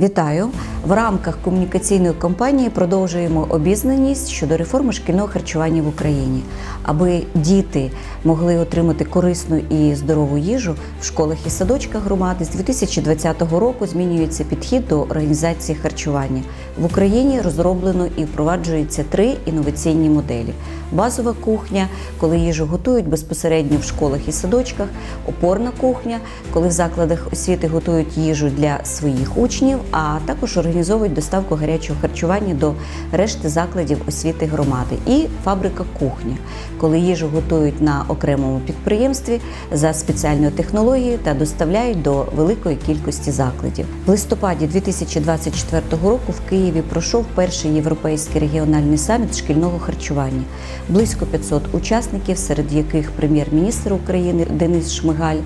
Вітаю! В рамках комунікаційної кампанії продовжуємо обізнаність щодо реформи шкільного харчування в Україні, аби діти могли отримати корисну і здорову їжу в школах і садочках громади. З 2020 року змінюється підхід до організації харчування. В Україні розроблено і впроваджується три інноваційні моделі: базова кухня, коли їжу готують безпосередньо в школах і садочках, опорна кухня, коли в закладах освіти готують їжу для своїх учнів, а також організовують доставку гарячого харчування до решти закладів освіти громади. І фабрика кухня, коли їжу готують на окремому підприємстві за спеціальною технологією та доставляють до великої кількості закладів. В листопаді 2024 року в Києві пройшов перший європейський регіональний саміт шкільного харчування. Близько 500 учасників, серед яких прем'єр-міністр України Денис Шмигаль,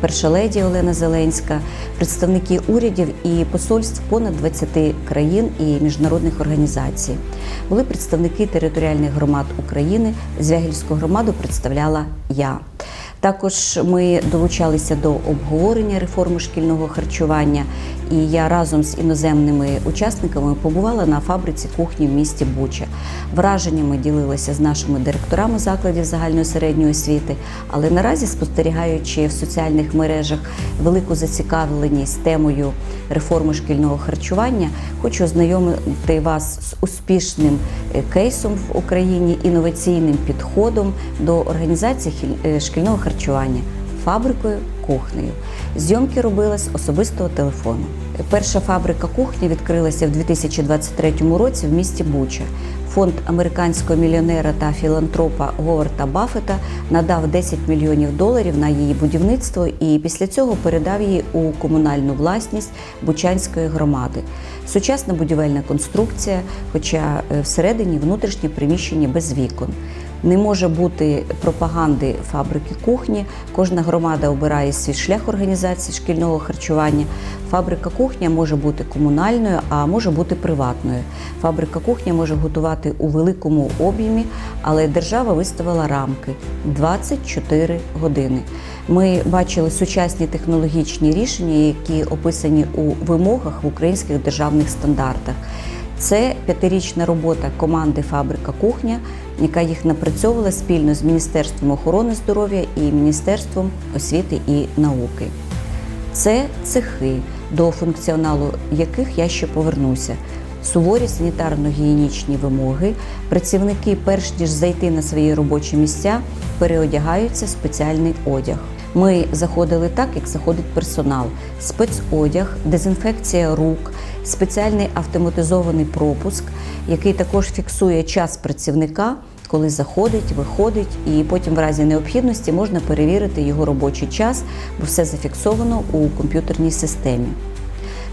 перша леді Олена Зеленська, представники урядів і посольств понад 20 країн і міжнародних організацій. Були представники територіальних громад України. Звягільську громаду представляла я. Також ми долучалися до обговорення реформи шкільного харчування, і я разом з іноземними учасниками побувала на фабриці кухні в місті Буча. Враженнями ділилася з нашими директорами закладів загальної середньої освіти, але наразі, спостерігаючи в соціальних мережах велику зацікавленість темою реформи шкільного харчування, хочу ознайомити вас з успішним е, кейсом в Україні, інноваційним підходом до організації е, шкільного харчування фабрикою кухнею. Зйомки робились з особистого телефону. Перша фабрика кухні відкрилася в 2023 році в місті Буча. Фонд американського мільйонера та філантропа Говарда Баффета надав 10 мільйонів доларів на її будівництво і після цього передав її у комунальну власність Бучанської громади. Сучасна будівельна конструкція, хоча е, всередині внутрішнє приміщення без вікон. Не може бути пропаганди фабрики кухні. Кожна громада обирає свій шлях організації шкільного харчування. Фабрика кухня може бути комунальною, а може бути приватною. Фабрика кухня може готувати у великому об'ємі, але держава виставила рамки 24 години. Ми бачили сучасні технологічні рішення, які описані у вимогах в українських державних стандартах. Це п'ятирічна робота команди Фабрика кухня, яка їх напрацьовувала спільно з Міністерством охорони здоров'я і Міністерством освіти і науки. Це цехи, до функціоналу яких я ще повернуся. Суворі санітарно-гігієнічні вимоги. Працівники, перш ніж зайти на свої робочі місця, переодягаються в спеціальний одяг. Ми заходили так, як заходить персонал: спецодяг, дезінфекція рук, спеціальний автоматизований пропуск, який також фіксує час працівника, коли заходить, виходить, і потім, в разі необхідності, можна перевірити його робочий час, бо все зафіксовано у комп'ютерній системі.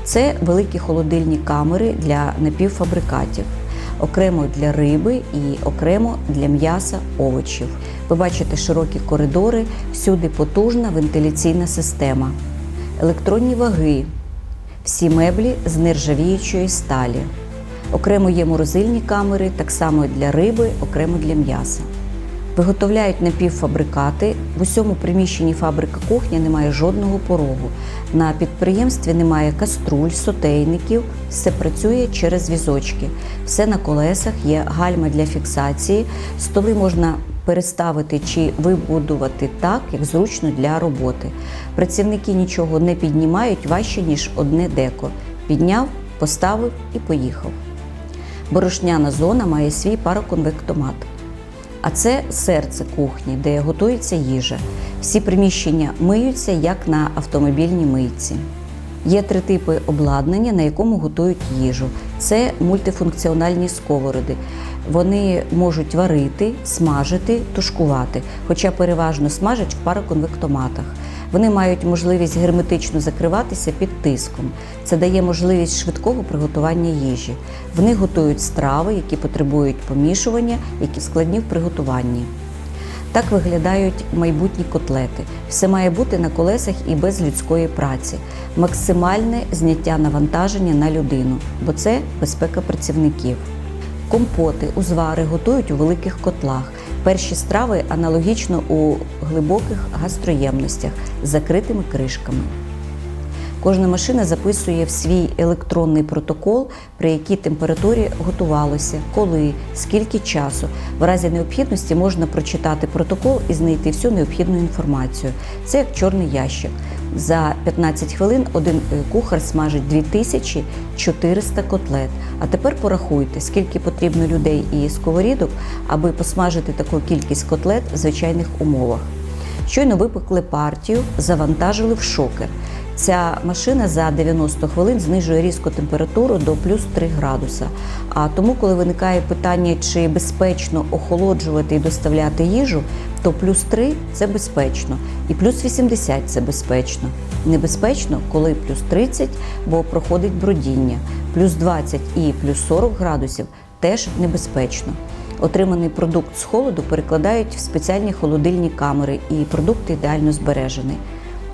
Це великі холодильні камери для напівфабрикатів, окремо для риби і окремо для м'яса, овочів. Ви бачите широкі коридори, всюди потужна вентиляційна система, електронні ваги, всі меблі з нержавіючої сталі. Окремо є морозильні камери, так само для риби, окремо для м'яса. Виготовляють напівфабрикати. В усьому приміщенні фабрика кухня немає жодного порогу. На підприємстві немає каструль, сотейників, все працює через візочки. Все на колесах, є гальма для фіксації, столи можна переставити чи вибудувати так, як зручно для роботи. Працівники нічого не піднімають важче, ніж одне деко. Підняв, поставив і поїхав. Борошняна зона має свій пароконвектомат. А це серце кухні, де готується їжа. Всі приміщення миються як на автомобільній мийці. Є три типи обладнання, на якому готують їжу. Це мультифункціональні сковороди. Вони можуть варити, смажити, тушкувати, хоча переважно смажать в пароконвектоматах. Вони мають можливість герметично закриватися під тиском. Це дає можливість швидкого приготування їжі. В них готують страви, які потребують помішування, які складні в приготуванні. Так виглядають майбутні котлети. Все має бути на колесах і без людської праці. Максимальне зняття навантаження на людину, бо це безпека працівників. Компоти, узвари готують у великих котлах. Перші страви аналогічно у глибоких гастроємностях з закритими кришками. Кожна машина записує в свій електронний протокол, при якій температурі готувалося, коли, скільки часу. В разі необхідності можна прочитати протокол і знайти всю необхідну інформацію. Це як чорний ящик. За 15 хвилин один е, кухар смажить 2400 котлет. А тепер порахуйте, скільки потрібно людей і сковорідок, аби посмажити таку кількість котлет в звичайних умовах. Щойно випекли партію, завантажили в шокер. Ця машина за 90 хвилин знижує різко температуру до плюс 3 градуса. А тому, коли виникає питання, чи безпечно охолоджувати і доставляти їжу, то плюс 3 – це безпечно, і плюс 80 – це безпечно. Небезпечно, коли плюс 30, бо проходить бродіння, плюс 20 і плюс 40 градусів теж небезпечно. Отриманий продукт з холоду перекладають в спеціальні холодильні камери, і продукт ідеально збережений.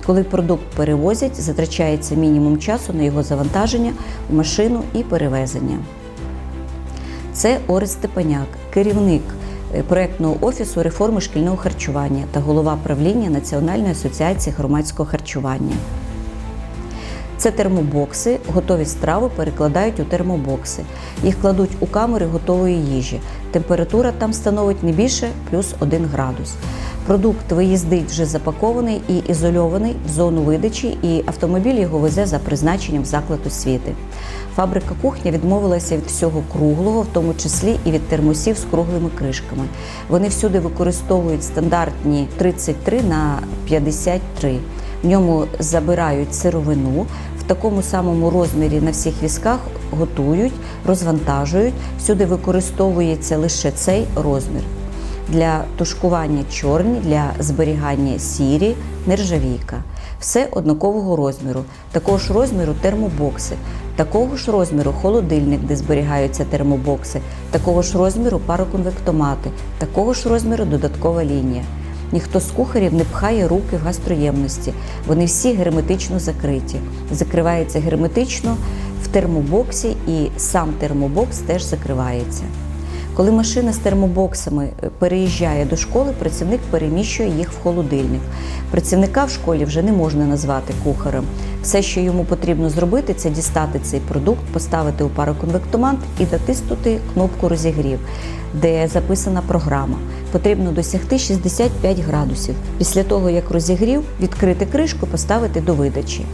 Коли продукт перевозять, затрачається мінімум часу на його завантаження в машину і перевезення. Це Орест Степаняк, керівник е, проєктного офісу реформи шкільного харчування та голова правління Національної асоціації громадського харчування. Це термобокси, готові страви перекладають у термобокси. Їх кладуть у камери готової їжі. Температура там становить не більше плюс 1 градус. Продукт виїздить вже запакований і ізольований в зону видачі, і автомобіль його везе за призначенням в заклад освіти. Фабрика кухня відмовилася від всього круглого, в тому числі і від термосів з круглими кришками. Вони всюди використовують стандартні 33 на 53. В ньому забирають сировину. Такому самому розмірі на всіх візках готують, розвантажують. Всюди використовується лише цей розмір. Для тушкування чорні, для зберігання сірі, нержавійка. Все однакового розміру. Такого ж розміру термобокси, такого ж розміру холодильник, де зберігаються термобокси, такого ж розміру пароконвектомати, такого ж розміру додаткова лінія. Ніхто з кухарів не пхає руки в гастроємності. Вони всі герметично закриті. Закривається герметично в термобоксі, і сам термобокс теж закривається. Коли машина з термобоксами е, переїжджає до школи, працівник переміщує їх в холодильник. Працівника в школі вже не можна назвати кухарем. Все, що йому потрібно зробити, це дістати цей продукт, поставити у пароконвектомат і натиснути кнопку розігрів, де записана програма. Потрібно досягти 65 градусів. Після того, як розігрів, відкрити кришку, поставити до видачі.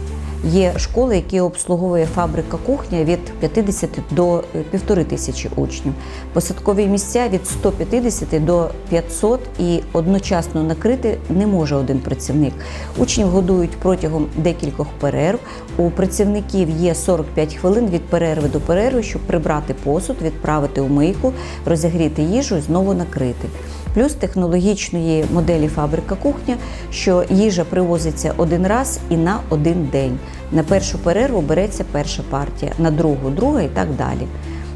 Є школи, які обслуговує фабрика кухня від 50 до е, півтори тисячі учнів. Посадкові місця від 150 до 500 і одночасно накрити не може один працівник. Учнів годують протягом декількох перерв. У працівників є 45 хвилин від перерви до перерви, щоб прибрати посуд, відправити у мийку, розігріти їжу і знову накрити. Плюс технологічної моделі фабрика кухня, що їжа привозиться один раз і на один день. На першу перерву береться перша партія, на другу друга і так далі.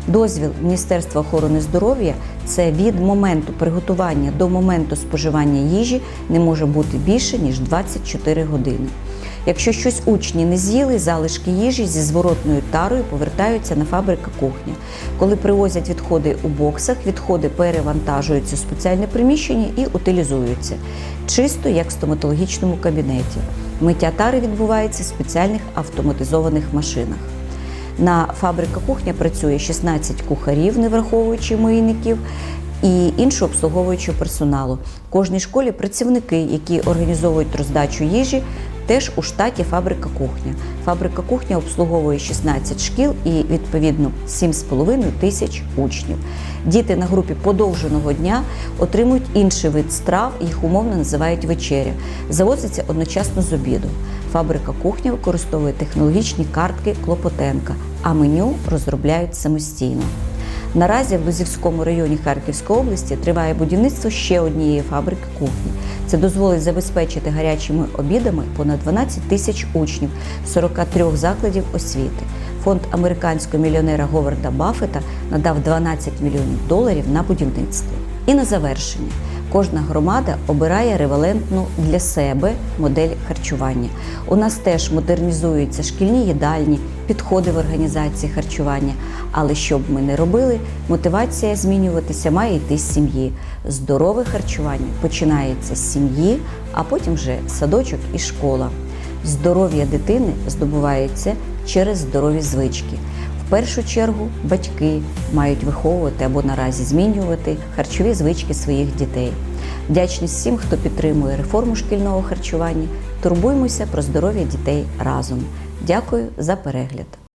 Дозвіл Міністерства охорони здоров'я це від моменту приготування до моменту споживання їжі не може бути більше ніж 24 години. Якщо щось учні не з'їли, залишки їжі зі зворотною тарою повертаються на фабрика кухня. Коли привозять відходи у боксах, відходи перевантажуються у спеціальне приміщення і утилізуються чисто як в стоматологічному кабінеті. Миття тари відбувається в спеціальних автоматизованих машинах. На фабрика кухня працює 16 кухарів, не враховуючи мийників, і іншого обслуговуючого персоналу. В кожній школі працівники, які організовують роздачу їжі, теж у штаті фабрика кухня. Фабрика кухня обслуговує 16 шкіл і відповідно 7,5 тисяч учнів. Діти на групі подовженого дня отримують інший вид страв, їх умовно називають вечеря. Завозиться одночасно з обідом. Фабрика кухня використовує технологічні картки Клопотенка, а меню розробляють самостійно. Наразі в Лозівському районі Харківської області триває будівництво ще однієї фабрики кухні. Це дозволить забезпечити гарячими обідами понад 12 тисяч учнів 43 закладів освіти. Фонд американського мільйонера Говарда Баффета надав 12 мільйонів доларів на будівництво. І на завершення. Кожна громада обирає ревалентну для себе модель харчування. У нас теж модернізуються шкільні їдальні, підходи в організації харчування. Але що б ми не робили, мотивація змінюватися має йти з сім'ї. Здорове харчування починається з сім'ї, а потім вже садочок і школа. здоров'я дитини здобувається через здорові звички. Першу чергу батьки мають виховувати або наразі змінювати харчові звички своїх дітей. Вдячність всім, хто підтримує реформу шкільного харчування. Турбуймося про здоров'я дітей разом. Дякую за перегляд.